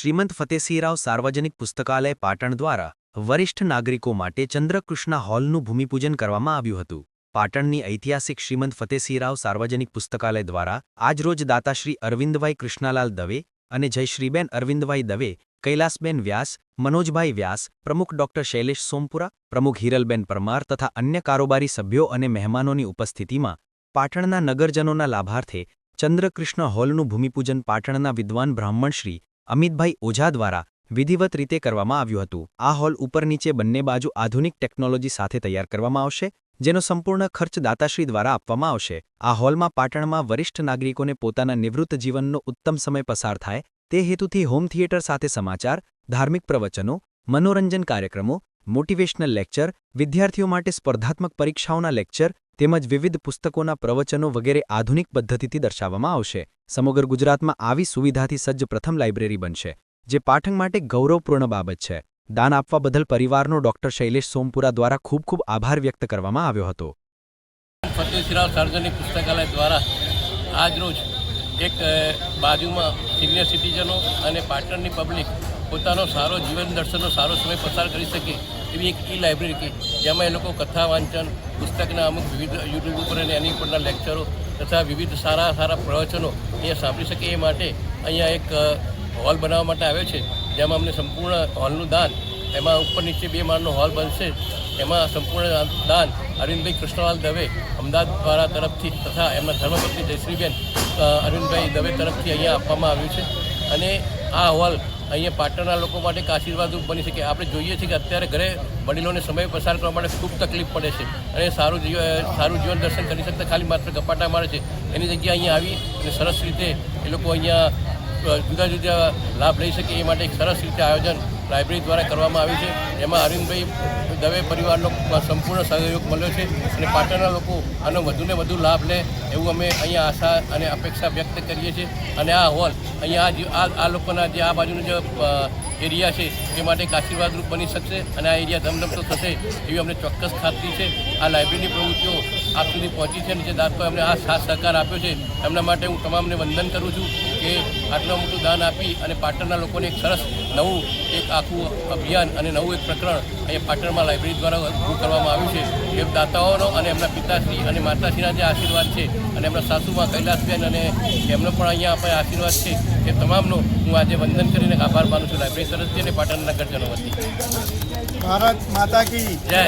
શ્રીમંત ફતેસિંહરાવ સાર્વજનિક પુસ્તકાલય પાટણ દ્વારા વરિષ્ઠ નાગરિકો માટે ચંદ્રકૃષ્ણ હોલનું ભૂમિપૂજન કરવામાં આવ્યું હતું. પાટણની ઐતિહાસિક શ્રીમંત ફતેસિંહરાવ સાર્વજનિક પુસ્તકાલય દ્વારા આજરોજ દાતાશ્રી અરવિંદભાઈ કૃષ્ણાલાલ દવે અને જયશ્રીબેન અરવિંદભાઈ દવે, કૈલાસબેન વ્યાસ, મનોજભાઈ વ્યાસ, પ્રમુખ ડોક્ટર શૈલેષ સોમપુરા, પ્રમુખ હિરલબેન પરમાર તથા અન્ય કારોબારી સભ્યો અને મહેમાનોની ઉપસ્થિતિમાં પાટણના નગરજનોના લાભાર્થે ચંદ્રકૃષ્ણ હોલનું ભૂમિપૂજન પાટણના વિદ્વાન બ્રાહ્મણ શ્રી અમિતભાઈ ઓઝા દ્વારા વિધિવત રીતે કરવામાં આવ્યું હતું. આ હોલ ઉપર નીચે બંને બાજુ આધુનિક ટેકનોલોજી સાથે તૈયાર કરવામાં આવશે, જેનો સંપૂર્ણ ખર્ચ દાતાશ્રી દ્વારા આપવામાં આવશે. આ હોલમાં પાટણમાં વરિષ્ઠ નાગરિકોને પોતાના નિવૃત્ત જીવનનો ઉત્તમ સમય પસાર થાય, તે હેતુથી હોમ થિયેટર સાથે સમાચાર, ધાર્મિક પ્રવચનો, મનોરંજન કાર્યક્રમો મોટિવેશનલ લેક્ચર વિદ્યાર્થીઓ માટે સ્પર્ધાત્મક પરીક્ષાઓના લેક્ચર તેમજ વિવિધ પુસ્તકોના પ્રવચનો વગેરે આધુનિક પદ્ધતિથી દર્શાવવામાં આવશે. સમગ્ર ગુજરાતમાં આવી સુવિધાથી સજ્જ પ્રથમ લાઇબ્રેરી બનશે, જે પાઠક માટે ગૌરવપૂર્ણ બાબત છે. દાન આપવા બદલ પરિવારનો ડોક્ટર શૈલેષ સોમપુરા દ્વારા ખૂબ ખૂબ આભાર વ્યક્ત કરવામાં આવ્યો હતો. પુસ્તકાલય દ્વારા આજરોજ એક બાજુમાં સિનિયર સિટીઝનો અને પાટણની પબ્લિક પોતાનો સારો જીવન દર્શનનો સારો સમય પસાર કરી શકે એવી એક ઈ લાઇબ્રેરી જેમાં એ લોકો કથા વાંચન, પુસ્તકના અમુક વિવિધ યુટ્યુબ ઉપર અને એની ઉપરના લેક્ચરો તથા વિવિધ સારા સારા પ્રવચનો અહીંયા સાંભળી શકે એ માટે અહીંયા એક હોલ બનાવવા માટે આવ્યો છે, જેમાં અમને સંપૂર્ણ હોલનું દાન એમાં ઉપર નીચે બે માળનો હોલ બનશે. એમાં સંપૂર્ણ દાન અરવિંદભાઈ કૃષ્ણલાલ દવે અમદાવાદ દ્વારા તરફથી તથા એમના ધર્મપત્ની જયશ્રીબેન અરવિંદભાઈ દવે તરફથી અહીંયા આપવામાં આવ્યું છે. અને આ હોલ અહીંયા પાટણના લોકો માટે એક આશીર્વાદરૂપ બની શકે. આપણે જોઈએ છીએ કે અત્યારે ઘરે વડીલોને સમય પસાર કરવા માટે ખૂબ તકલીફ પડે છે. અને સારું જીવ સારું જીવન દર્શન કરી શકતા ખાલી માત્ર કપાટા મારે છે. એની જગ્યાએ અહીંયા આવી અને સરસ રીતે એ લોકો અહીંયા જુદા જુદા લાભ લઈ શકે એ માટે એક સરસ રીતે આયોજન લાઇબ્રેરી દ્વારા કરવામાં આવી છે. એમાં અરવિંદભાઈ દવે પરિવારનો સંપૂર્ણ સહયોગ મળ્યો છે અને પાટણના લોકો આનો વધુને વધુ લાભ લે એવું અમે અહીંયા આશા અને અપેક્ષા વ્યક્ત કરીએ છીએ. અને આ હોલ અહીંયા આ લોકોના જે આ બાજુનું જે એરિયા છે એ માટે એક આશીર્વાદરૂપ બની શકશે અને આ એરિયા ધમધમતો થશે એવી અમને ચોક્કસ ખાતરી છે. આ લાઇબ્રેરીની પ્રવૃત્તિઓ આપ સુધી પહોંચી છે અને જે દાતાઓએ અમને આ સાથ સહકાર આપ્યો છે, એમના માટે હું તમામને વંદન કરું છું કે આટલું મોટું દાન આપી અને પાટણના લોકોને એક સરસ નવું એક આખું અભિયાન અને નવું એક પ્રકરણ અહીંયા પાટણમાં લાઇબ્રેરી દ્વારા ઊભું કરવામાં આવ્યું છે. એ દાતાઓનો અને એમના પિતાશ્રી અને માતાશ્રીના જે આશીર્વાદ છે અને એમના સાસુમાં કૈલાસબેન અને એમનો પણ અહીંયા આપણે આશીર્વાદ છે. એ તમામનો હું આજે વંદન કરીને આભાર માનું છું લાઇબ્રેરી તરફથી અને પાટણના નગરજનો વતી. ભારત માતા કી જય.